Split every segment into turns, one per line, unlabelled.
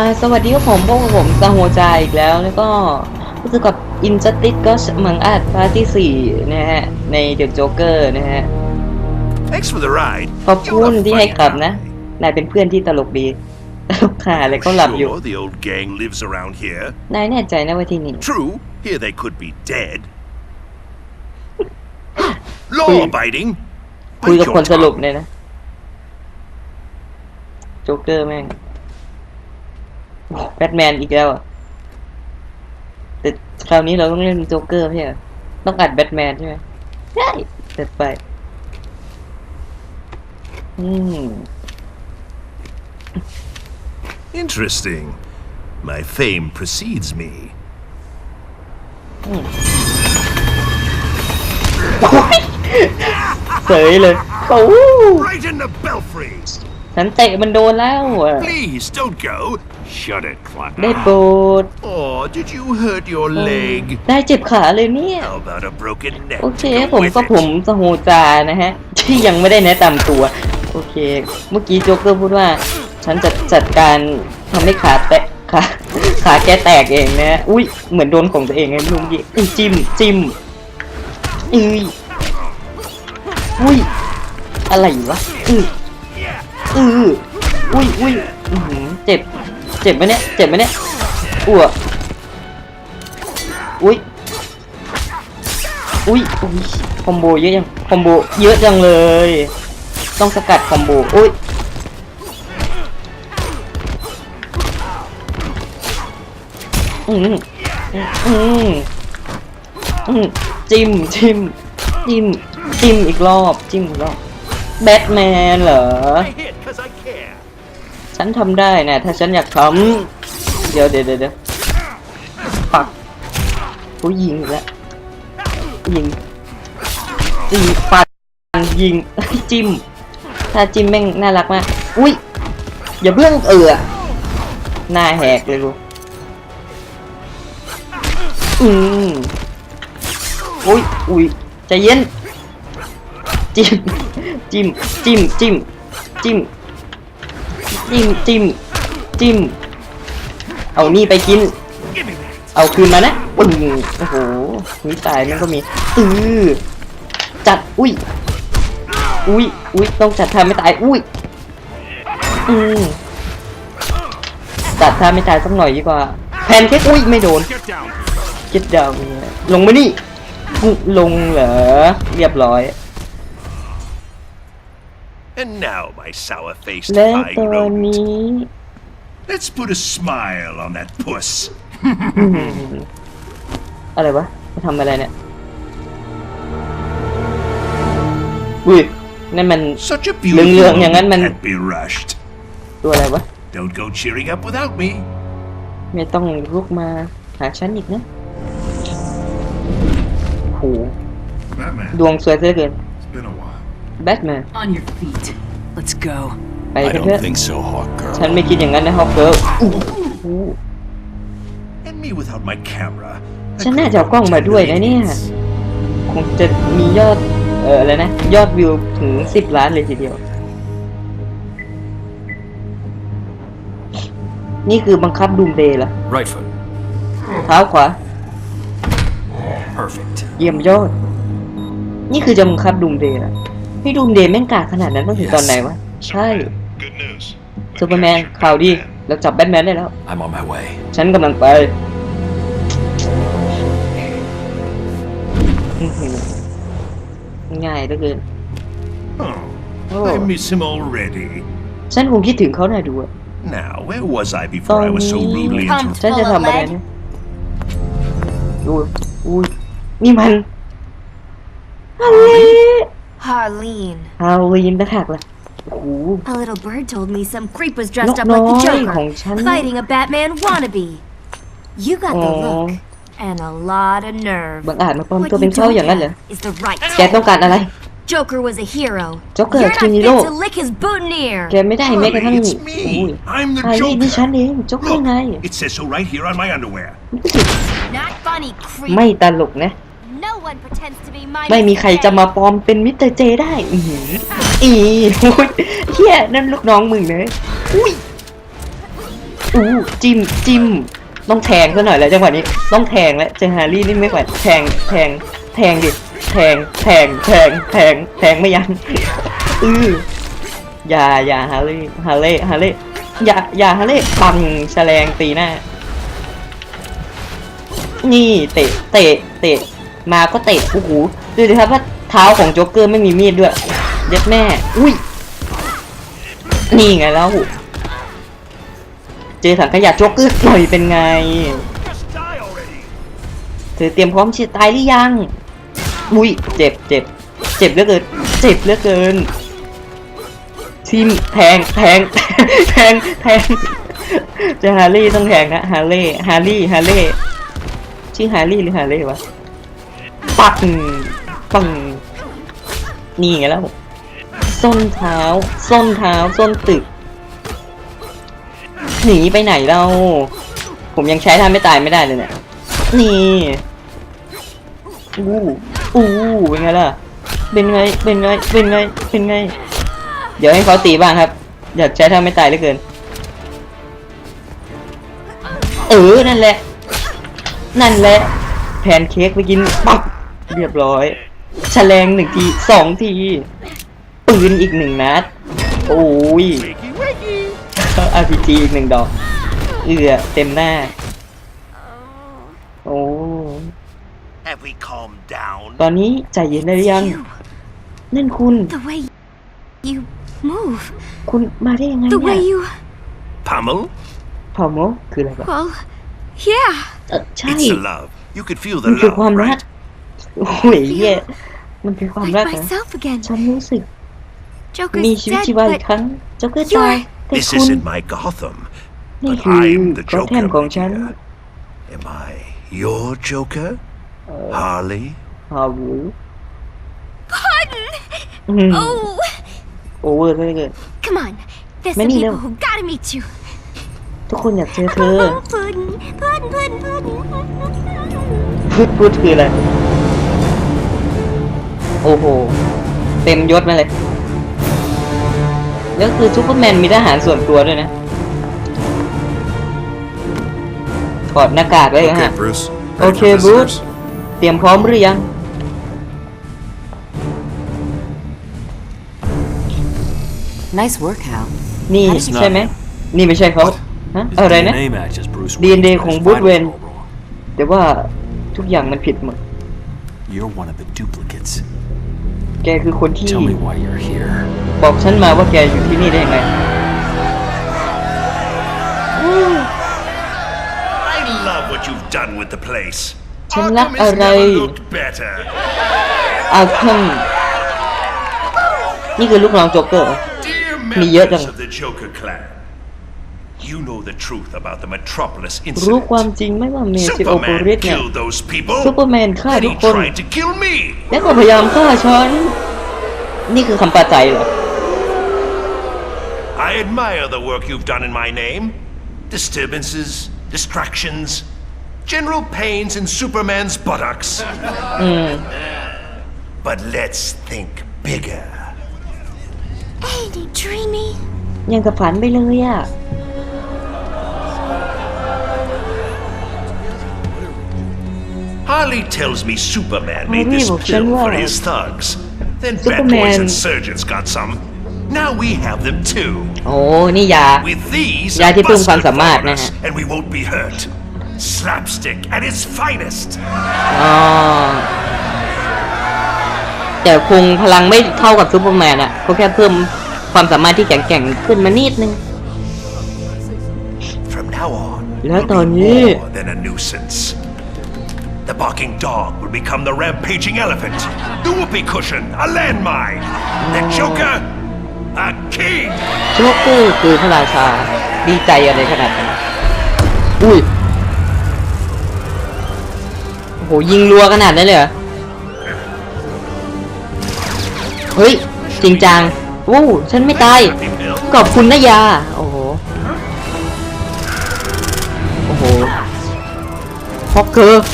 อ่าสวัสดีครับผมพวกบผมซาโฮจาอีกแล้ว แล้วก็รู้สึกกับอินจัติสก็เหมือนอัดพาร์ทที่สี่นะฮะ ในเดอะโจ๊กเกอร์นะฮะ
Thanks for the ride.
ขอบคุณที่ให้กลับนะ นายเป็นเพื่อนที่ตลกดีตลกขาอะไรเขาหลับอยู่
Sure, the old gang lives around here.
นายแน่ใจนะว่าที่นี่
True, here they could be dead. Law-abiding.
คุยกับ
Bite
คน
your
สรุป
tongue.
เลยนะ โจ๊กเกอร์แม่ง แบทแมนอีกแล้วอะแต่คราวนี้เราต้องเล่นโจ๊กเกอร์ใช่ไหมต้องอัดแบทแมนใช่ไหมใช่เสร็จไป อืม
Interesting. My fame precedes me.
เสยเลยโอ้
Right in the belfry.
ฉันเตะมันโดนแล้วอะ
Please don't go. Shut it, Clem.
ได้โปรด
Oh, did you hurt your leg?
ได้เจ็บขาเลยเนี่ย
How about a broken neck?
โอเค
to go
ผม
with
ก็
it?
ผมสโฮจานะฮะ ที่ยังไม่ได้แนะนำตัว โอเค เมื่อกี้โจ๊กเกอร์พูดว่า ฉันจะจัดการทำให้ขาแตะขาขาแกแตกเองนะ อุ้ยเหมือนโดนของตัวเองไงลุงยี่อุ้ยจิ้มจิ้มอุ้ยอุ้ยอะไรวะอือ อืออุ้ยอุ้ยอื้อหือเจ็บ เจ็บไหมเนี่ย เจ็บไหมเนี่ยอ้วอุ้ย อุ้ยอุ้ยคอมโบเยอะยัง คอมโบเยอะจังเลย ต้องสกัดคอมโบ อุ้ยอืมอืมอืมจิ้มจิ้มจิ้มจิ้มอีกรอบ จิ้มอีกรอบ แบทแมนเหรอ ฉันทำได้นะถ้าฉันอยากทำเดี๋ยวเดี๋ยวเดี๋ยวปักกูยิงแล้วยิงยิงปัดยิงจิ้ม ถ้าจิ้มแม่งน่ารักมาก อุ้ยอย่าเพิ่งเอือหน้าแหกเลยกูอืมอุ้ยอุ้ยใจเย็นจิ้มจิ้มจิ้มจิ้มจิ้ม จิ้มจิ้มจิ้ม เอานี่ไปกิน เอาคืนมานะปึ้งโอ้โหมีตายมันก็มีอือจัด อุ้ย อุ้ยอุ้ยต้องจัดท่าไม่ตาย อุ้ย อืมจัดท่าไม่ตายสักหน่อยดีกว่า แพนเค้กอุ้ย ไม่โดนเก็ดดาวลงมานี่ลงเหรอ เรียบร้อย
And now, my sour-faced
และ
high
ตอน
rodent.
นี้
Let's put a smile on that puss.
อะไรวะมาทำอะไรเนี่ย อุ้ย นั่นมัน
Such a
เหลื
beautiful
องๆอย่างนั้นมัน
can't be rushed.
ตัวอะไรวะ
Don't go cheering up without me.
ไม่ต้องลุกมาหาฉันอีกนะโห
Batman,
ดวงสวยซะเหลือเกิน
It's been a while.
แบทแมน
On your feet. Let's go.
ไป
I
กันเถอะ
don't think so, Hawk Girl.
ฉันไม่คิดอย่างนั้นนะฮอกเกิร์ลอู้หู
And me without my camera. I
ฉันน่า
couldn't
จะเอากล้องมา
ten
ด้วยนะเนี่ย
minutes.
คงจะมียอด เอออะไรนะ ยอดวิวถึงสิบล้านเลยทีเดียว นี่คือบังคับดูมเดย์เหรอ
Right foot.
เท้าขวา
Perfect.
เยี่ยมยอด นี่คือจะบังคับดูมเดย์อะ พี่ดูมเดย์แม่งกากขนาดนั้นต้องถึงตอนไหนวะ ใช่
Good news.
ซูเปอร์แมนข่าวดีเราจับแบทแมนได้แล้ว
I'm on my way.
ฉันกำลังไปอื้อหือง่ายเหลือเกิน
Oh,
Oh.
I miss him already.
ฉันคงคิดถึงเขาหน่อยดูอะ
Now, where was I before I was so
Tony.
rudely
Come.
interrupted?
ฉันจะทำอะไรเนี่ยดูอุ้ยนี่มันฮาลี
Harleen.
ฮาลีนนะถักล่ะโอ้โห
A little bird told me some creep was dressed up
No,
like the
no,
Joker,
Hong Chan.
fighting a Batman wannabe. You got the
Oh.
look and a lot of nerve.
บังอาจมาปลอม
What
ตัว
you
เป็นเขา
don't
อย่างนั้นเหรอ
have is the right.
แกต้องการอะไร
Joker was a hero.
Joker
You're not
คือฮีโร่
fit to lick his boutonniere.
แกไม่ได้แม้กระทั่ง
It's
อุ้ย
me. I'm the
ฮาลีนี่ฉัน
Joker.
เองจ็อกเกอร์ไง
It says so right here on my underwear.
Not funny, creep.
ไม่ตลกนะ ไม่มีใครจะมาปลอมเป็นมิสเตอร์เจได้อืออีโอ้ยเฮียนั่นลูกน้องมึงเนยอุ้ยอู้จิ้มจิ้มต้องแทงซะหน่อยแล้วจังหวะนี้ต้องแทงแล้วเจอฮารี่นี่ไม่ไหวแทงแทงแทงดิแทงแทงแทงแทงแทงไม่ยั้งอืออย่าอย่าฮารี่ฮาร์เล่ฮาร์เล่อย่าอย่าฮาร์เล่ปังแฉลงตีหน้านี่เตะเตะเตะ มาก็เตะโอ้โหดูสิครับว่าเท้าของโจ๊กเกอร์ไม่มีมีดด้วยเย็ดแม่ อุ้ย นี่ไงแล้วเจอถังขยะโจ๊กเกอร์ต่อยเป็นไงเธอเตรียมพร้อมที่จะตายหรือยัง อุ้ย เจ็บเจ็บเจ็บเหลือเกิน เจ็บเหลือเกินทิมแทงแทงแทงแทงเจะฮาร์รี่ต้องแทงนะฮาร์เล่ฮาร์รี่ฮาร์เล่ชื่อฮาร์รี่หรือฮาร์เล่วะ ปักปังนี่ไงแล้ว ส้นเท้า ส้นเท้า ส้นตึก หนีไปไหนเรา ผมยังใช้ท่าไม่ตายไม่ได้เลยเนี่ย นี่อู้อู้เป็นไงล่ะ เป็นไง เป็นไง เป็นไง เป็นไง เดี๋ยวให้เขาตีบ้างครับ อยากใช้ท่าไม่ตายเหลือเกิน เออ นั่นแหละ นั่นแหละ แพนเค้กไปกินปัก เรียบร้อยแฉลงหนึ่งทีสองที ปืนอีกหนึ่งนัด โอ้ย
Wakey, wakey.
RPG อีกหนึ่งดอก เอือเต็มหน้า โอ้
Have we calmed down?
ตอนนี้ใจเย็นได้หรือยัง
You.
นั่นคุณ
The way you move.
คุณมาได้ยังไง
The
เนี่
way
ย
you.
Pummel?
พอโมคืออะไรวะ
Well, yeah.
เออใช่
It's the love. You could feel
มัน
the
คือ
love,
ความรัก
right?
โอ้ยเหี้ยมันคือความรัก
Like
นะ
myself again.
ฉันรู้สึก
Joker's
มีชีวิต
dead,
ชีวาอี
but
กครั้งเจ้าก็
you're-
ตายแต่
This
คุณ
isn't my Gotham.
นี่
But
คือ
I'm the
ก็แทม
Joker,
ของ
my
ฉัน
dear. Am I your Joker? Harley?
ฮาววู
Pardon!
อืม
Oh,
โอเวอร์เลยเกิน
come on. There's some
Many
people
little-
who gotta meet you.
ทุกคนอยากเจอเธอ
Oh, puddin', puddin', puddin', puddin'.
พูดพูดคืออะไร โอ้โห เต็มยศมาเลย แล้วคือซูเปอร์แมนมีทหารส่วนตัวด้วยนะ ถอดหน้ากากเลยฮะ
Okay, Bruce.
Okay,
Ready for
Bruce.
visitors?
เตรียมพร้อมหรือยัง
Nice work, Hal.
นี่
How did you
ใช่ไหม นี่ไม่ใช่เขาฮะอะไรนะ
DNA matches Bruce
DNA
Wayne, but
ของ
his
Bruce
vitals
Wayne
are all wrong.
แต่ว่าทุกอย่างมันผิดหมด
You're one of the duplicates.
แกคือคนที่
Tell me why you're here.
บอกฉันมาว่าแกอยู่ที่นี่ได้ยังไง
I love what you've done with the place.
ฉันรัก
Arkham
อะ
has
ไร
never looked better.
อาเคนนี่คือลูกน้องโจ๊กเกอร์เหรอ
Dear
Ni nhớ
members
rằng-
of the Joker clan, you know the truth about the Metropolis
รู้ความ
incident.
จริงไหมว่าเมซิโอโป
Superman
ริสเนี่ย
killed those people.
ซูเปอร์แมนฆ่า
and
ทุก
he
คน
tried to kill me.
และก็พยายามฆ่าฉัน นี่คือคำปราใจเหรอ
I admire the work you've done in my name. Disturbances, distractions, general pains in Superman's buttocks. But let's think bigger.
Ain't it dreamy?
ยังกับฝันไปเลยอะ
Harley tells me Superman made
Harley
this
บอกฉัน
pill
ว่า
for his thugs. Then Bad
Superman-
Boys and Surgeons got some. Now we have them too.
โอ้นี่ยา
With these,
Yeah,
a
dia tu
bus
bukan
could
sama,
fall on
nah.
us, and we won't be hurt. Slapstick at its finest.
อ๋อแต่คงพลังไม่เท่ากับซูเปอร์แมนอะเขาแค่เพิ่มความสามารถที่แข็งแกร่งขึ้นมานิดนึง
From now on,
Lah,
we'll be
Tony.
more than a nuisance. The barking dog will become the rampaging elephant. The whoopee cushion, a landmine. The Joker, a king.
โจ๊กเกอร์คือพระราชาดีใจอะไรขนาดนั้นอุ้ยโอ้โหยิงรัวขนาดนั้นเลยเหรอเฮ้ยจริงจังอู้ฉันไม่ตายขอบคุณนะยาโอ้โหโอ้โหฮอกเกอร์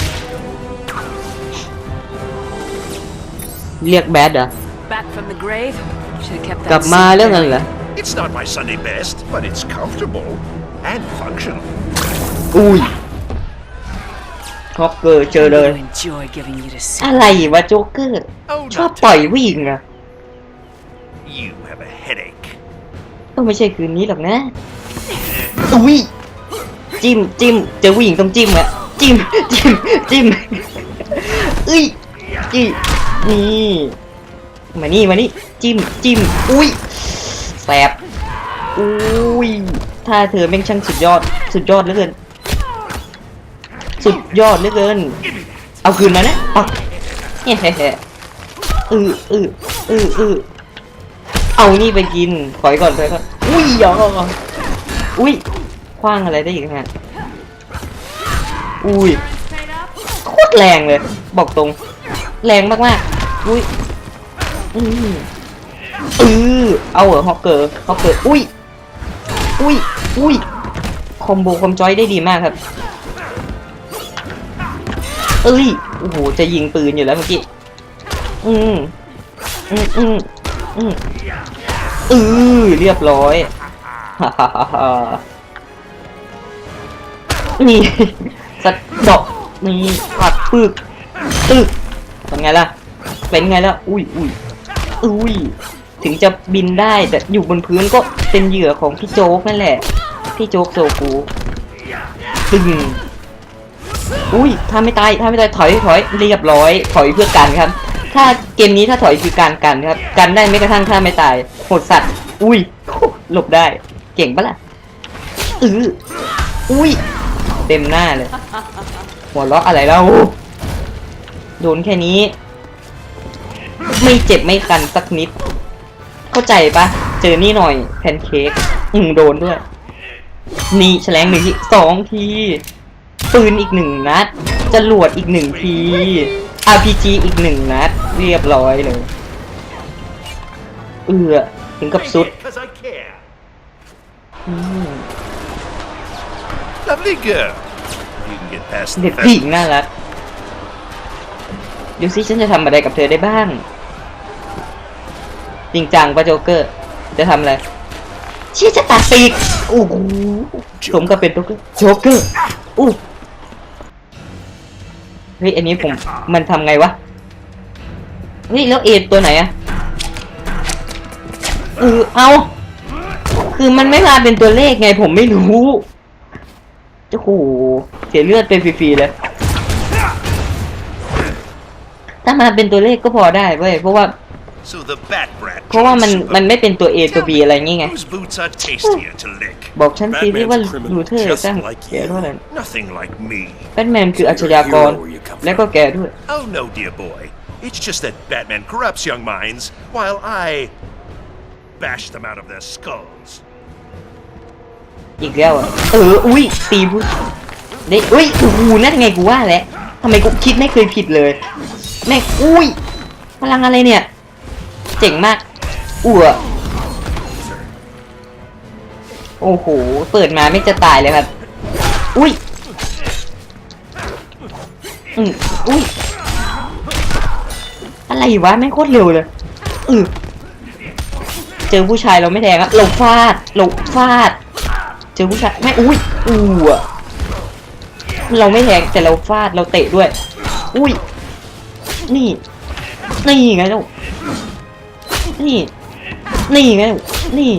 เรียกแบดเหรอ
Back from the grave? Should have kept
กลั
that
บมา
seat
เรื่อง
there.
นั้นเหรอ
It's not my Sunday best, but it's comfortable. and function.
อุ้ยฮอกเกอร์เจอเลย
I enjoy giving you to see.
อะไรวะโจ๊กเกอร์
Oh,
ชอบ
not
ปล่อยผู้หญิงอะ
You have a headache.
ก็ไม่ใช่คืนนี้หรอกนะ อุ้ย จิ้มจิ้มเจอผู้หญิงต้องจิ้มอะจิ้มจิ้มจิ้มเอ้ยจิ้ม นี่มานี่มานี่จิ้มจิ้มอุ้ยแสบอุ้ยถ้าเธอแม่งช่างสุดยอด สุดยอดเหลือเกิน สุดยอดเหลือเกิน เอาคืนมานะเอาเฮ้เฮ้เฮ้อืออืออืออือเอานี่ไปกินถอยก่อนถอยก่อนอุ้ยยออุ้ยคว้างอะไรได้อีกฮะอุ้ยโคตรแรงเลย บอกตรง แรงมากๆ อุ้ยอืออือเอาเหรอฮอกเกอร์ฮอกเกอร์อุ้ยอุ้ยอุ้ยคอมโบคอมจอยได้ดีมากครับเอ้ยโอ้โหจะยิงปืนอยู่แล้วเมื่อกี้อืมอืมอืมอืมอือเรียบร้อยฮ่าฮ่าฮ่านี่สะดอกนี่ผัดปึกตึกเป็นไงล่ะ เป็นไงล่ะ อุ้ยอุ้ยอุ้ย ถึงจะบินได้แต่อยู่บนพื้นก็เป็นเหยื่อของพี่โจ๊กนั่นแหละ พี่โจ๊กโซกูตึงอุ้ย ถ้าไม่ตาย ถ้าไม่ตาย ถอย ถอย เรียบร้อย ถอยเพื่อกันครับ ถ้าเกมนี้ถ้าถอยคือการกันครับ กันได้ไม่กระทั่งถ้าไม่ตาย โหดสัตว์ อุ้ย หลบได้ เก่งปะล่ะอืออุ้ย เต็มหน้าเลย หัวเราะอะไรแล้ว โดนแค่นี้ ไม่เจ็บไม่คันสักนิด เข้าใจปะเจอนี่หน่อยแพนเค้กอืมโดนด้วย นี่แฉลงหนึ่งทีสองทีปืนอีกหนึ่งนัดจรวดอีกหนึ่งที RPG อีกหนึ่งนัด เรียบร้อยเลยเอือถึงกับสุด
Because I care.
อืม
Lovely girl. You can get past
เด็
the
กผู้หญิ
fence.
งน่ารัก ดูสิฉันจะทำอะไรกับเธอได้บ้าง จริงจังปะโจ๊กเกอร์ จะทำอะไรเชี่ยจะตัดปีกโอ้โหสมกับเป็นโจ๊กเกอร์โจ๊กเกอร์อู้เฮ้ยอันนี้ผมมันทำไงวะเฮ้ยแล้วเอตัวไหนอะเออเอาคือมันไม่มาเป็นตัวเลขไงผมไม่รู้โอ้โหเสียเลือดเป็นฟรีๆเลย ถ้ามาเป็นตัวเลขก็พอได้เว้ยเพราะว่า
So the bat brat.
เพราะว่ามัน
joined
มันไม่เป็นตัว A ตัว B อะไรงี้ไง
Whose boots are tastier to lick?
บอกฉันสิที่ว่า
Batman's criminal
ลูเทอร์
just
ตั้ง
like
แกด้วย
Nothing like me.
แบทแมนคืออาชญากร และก็แกด้วย
Oh no, dear boy. It's just that Batman corrupts young minds while I bash them out of their skulls.
อีกแล้วอะเออ อุ้ย ตีผู้เด็กอุ้ยโอ้โหนั่นไงกูว่าแหละทำไมกูคิดไม่เคยผิดเลยแม่งอุ้ยพลังอะไรเนี่ย เจ๋งมากอ้วโอ้โห เปิดมาไม่จะตายเลยครับ อุ้ย อืมอุ้ย อะไรวะแม่โคตรเร็วเลย อือเจอผู้ชายเราไม่แทงครับเราฟาดเราฟาด เจอผู้ชายไม่อุ้ยอู้อะเราไม่แทงแต่เราฟาดเราเตะด้วย อุ้ย นี่ นี่ไงเจ้า นี่ นี่ไง นี่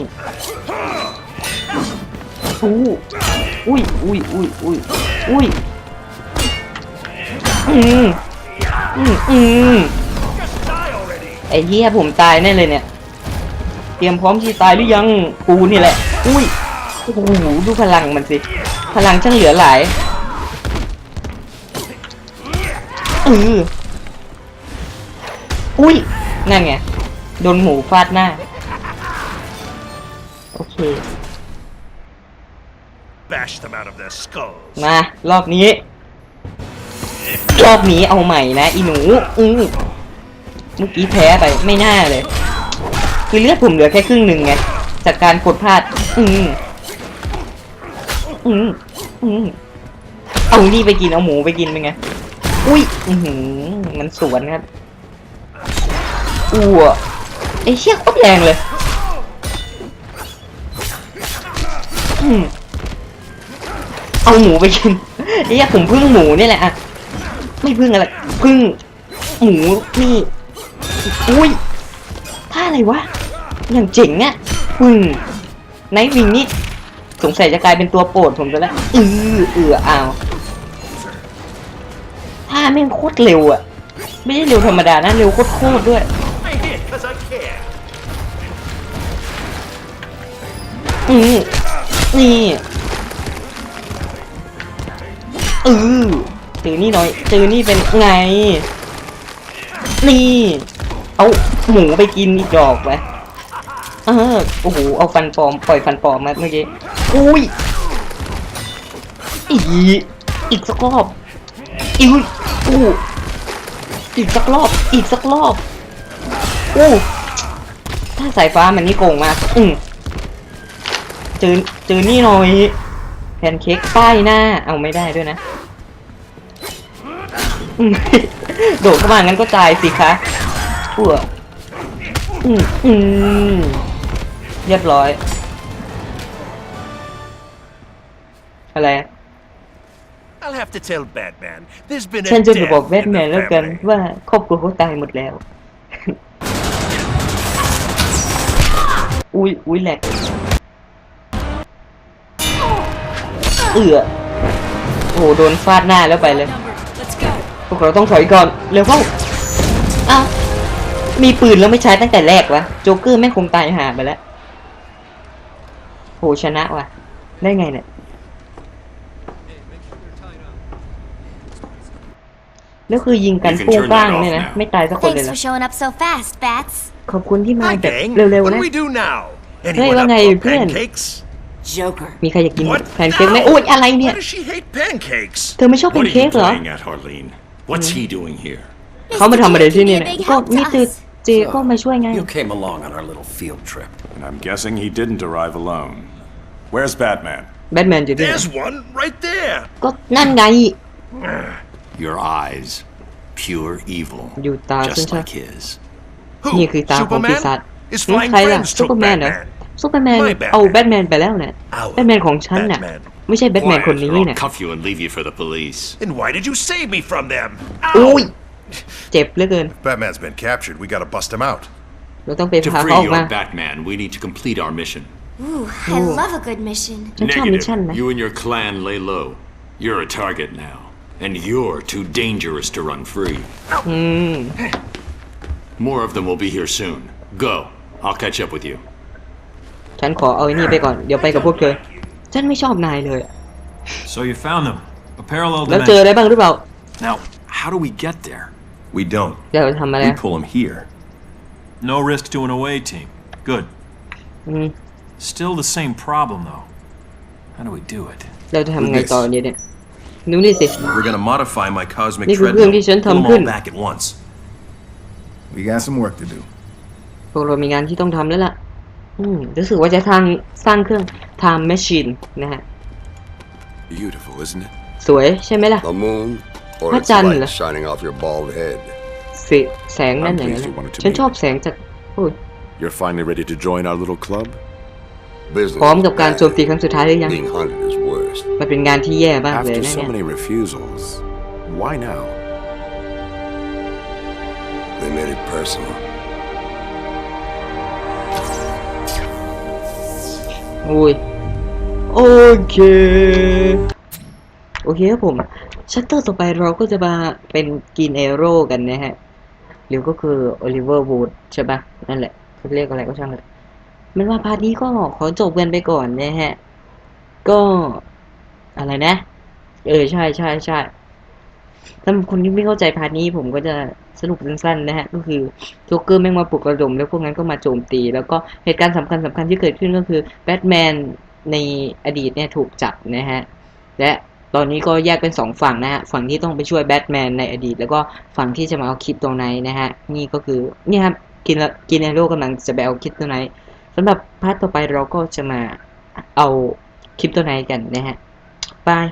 อู้อุ้ยอุ้ยอุ้ยอุ้ยอุ้ยอืมอืมอืมไอ้เหี้ยผมตายแน่เลยเนี่ย เตรียมพร้อมที่ตายหรือยังกูนี่แหละ อุ้ยโอ้โหดูพลังมันสิ พลังช่างเหลือหลายเอออุ้ยนั่นไง โดนหมูฟาดหน้า โอเค
Bash them out of their skulls.
มา รอบนี้ รอบนี้เอาใหม่นะ อีหนูอือเมื่อกี้แพ้ไปไม่น่าเลย คือเลือดผมเหลือแค่ครึ่งหนึ่งไง จากการกดพลาด อืมอืมอืมเอานี่ไปกิน เอาหมูไปกินเป็นไง อุ้ย อือหือมันสวนครับอ้ว ไอ้เชี่ยโคตรแรงเลยเอาหมูไปกินไอ้เหี้ยผมพึ่งหมูนี่แหละอะไม่พึ่งอะไรพึ่งหมูนี่อุ้ยท่าอะไรวะอย่างเจ๋งอะพึ่งไนท์วิงนี่สงสัยจะกลายเป็นตัวโปรดผมจะแล้วอือเอืออ้าวท่าแม่งโคตรเร็วอะไม่ได้เร็วธรรมดานะเร็วโคตรด้วย อืนี่เออเจอนี่หน่อยเจอนี่เป็นไง นี่ เอาหมูไปกินอีกดอกไปเออโอ้โหเอาฟันปลอมปล่อยฟันปลอมมาเมื่อกี้อุ้ยอีอีกสักรอบอีกอู้อีกสักรอบอีกสักรอบอู้ถ้าสายฟ้ามันนี่โกงมากอืม จอเจอนี่หน่อยแพนเค้กป้ายหน้า เอาไม่ได้ด้วยนะอืมโดดเข้ามางั้นก็จ่ายสิคะทั่วอืมอืมเรียบร้อย อะไร
I'll have to tell Batman. There's been a
ฉันจะไป
death
บอกแบท
in
แม
the
นแล้วกัน
family.
ว่าครอบครัวเขาตายหมดแล้ว อุ้ยอุ้ยแหลก เอือโอ้โหโดนฟาดหน้าแล้วไปเลย พวกเราต้องถอยก่อน เร็วเข้าอ้าวมีปืนแล้วไม่ใช้ตั้งแต่แรกวะ โจ๊กเกอร์แม่งคงตายหาไปแล้วโหชนะวะได้ไงเนี่ย แล้วคือยิงกัน
You can
ปุ้ง
turn
ป้าง
that off
เนี่ยนะ
now.
ไม่ตายสักคนเลย
Thanks
นะ
for showing up so fast, Bats.
ขอบคุณที่มา
Hi,
แบบ
gang.
เร็ว
What
ๆ
do
นะ
we do now?
Hey,
Anyone up
wag
for
nga, Pen.
pancakes?
Joker.
มีใครอยากกิน
What?
แพนเค้กไหมโอ้ยอะไรเนี่ย
Why does she hate pancakes?
เธอไม่ชอบแพ
What
น
are
เค้
you
กเหรอ
playing at, Harleen? What's he doing here?
เขามาทำอะไร
Mr. J
ที่
can
นี่
be a
เนี่ย
big
ก็
help
มิ
to
สเตอร์
us.
เจก็มาช่วยไง
You came along on our little field trip.
And I'm guessing he didn't arrive alone. Where's Batman?
แบทแมนอยู่ที่ไหน
There's one right there.
ก็นั่นไง
Your eyes, pure evil.
อยู่ตาฉัน
Just
ใช่
like his.
Who?
นี่คือตาของปี
Superman?
ศาจ
His
หึ
flying
ใครล่ะ
friends
ซูเปอ
took
ร์แมนเหรอ
Batman.
ซูเปอร์แมน
My Batman.
เอาแบทแมนไปแล้วเนี่ย
Our
แบทแมนของฉันน่ะ
Batman.
ไม่ใช่แบทแมน
Quiet,
คนนี้
or I'll
เนี่ย
Cuff you and leave you for the police.
Then why did you save me from them?
อุ้ย
Ow!
เจ็บเหลือเกิน
Batman's been captured. We gotta bust him out.
เราต้องไป
To
พา
free
เขาออกมา
your Batman, we need to complete our mission.
Ooh, I love a good mission.
ฉันชอบมิชชั่นนะ
You and your clan lay low. You're a target now. And you're too dangerous to run free.
อืม
More of them will be here soon. Go. I'll catch up with you.
ฉันขอเอาไอ้นี่ไปก่อน เดี๋ยวไปกับพวกเธอ ฉันไม่ชอบนายเลย
So you found them. A parallel
แล้วเจอ
dimension.
อะไรบ้างหรือเปล่า
Now, how do we get there?
We don't.
เดี๋ยวทำอะไร
We pull him here.
No risk to an away team. Good.
อืม
Still the same problem though. How do we do it?
เราจะทำไงต่อเนี่ยเนี่ยดูนี่สิ
We're gonna modify my cosmic
นี่คือ
treadmill.
เครื่องที่ฉัน
Pull them
ทำขึ้น
all back at once.
We got some work to do.
พวกเรามีงานที่ต้องทำแล้วล่ะ อืมรู้สึกว่าจะทางสร้างเครื่อง time machine นะฮะ
Beautiful, isn't it?
สวยใช่ไหมล่ะ
The moon, or
What
its
done?
light shining off your bald head.
สิแสงนั่น
I'm
อย่างนั้น
pleased you wanted to
ฉัน
meet.
ชอบแสงจากโอ้ย
You're finally ready to join our little club? Business
พร้อมกับ
is
การ
bad.
โจมตีครั้งสุดท้ายหรือยัง
Being hunted is worse.
มันเป็นงานที่แย่มากเลย
After
นะ
so
เนี่ย
many refusals, why now?
They made it personal.
อุ้ยโอเค โอเคครับผม ชัตเตอร์ต่อไปเราก็จะมาเป็นกินเอโร่กันนะฮะ หรือก็คือโอลิเวอร์วูดใช่ปะนั่นแหละเขาเรียกอะไรก็ช่างเลยมันว่าพาร์ทนี้ก็ขอจบกันไปก่อนนะฮะ ก็อะไรนะ เออใช่ใช่ใช่ สำหรับคนที่ไม่เข้าใจพาร์ทนี้ผมก็จะสรุปสั้นๆนะฮะ ก็คือโจ๊กเกอร์แม่งมาปลุกระดม แล้วพวกนั้นก็มาโจมตี แล้วก็เหตุการณ์สำคัญสำคัญที่เกิดขึ้นก็คือแบทแมนในอดีตเนี่ยถูกจับนะฮะ และตอนนี้ก็แยกเป็นสองฝั่งนะฮะ ฝั่งที่ต้องไปช่วยแบทแมนในอดีต แล้วก็ฝั่งที่จะมาเอาคลิปตรงไหนนะฮะ นี่ก็คือนี่ครับกินละกินเอโร่กำลังจะไปเอาคลิปตัวไหนสำหรับพาร์ทต่อไปเราก็จะมาเอาคลิปตัวไหนกันนะฮะบาย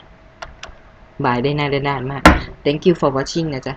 บายได้น่านได้นานมาก thank you for watching นะจ๊ะ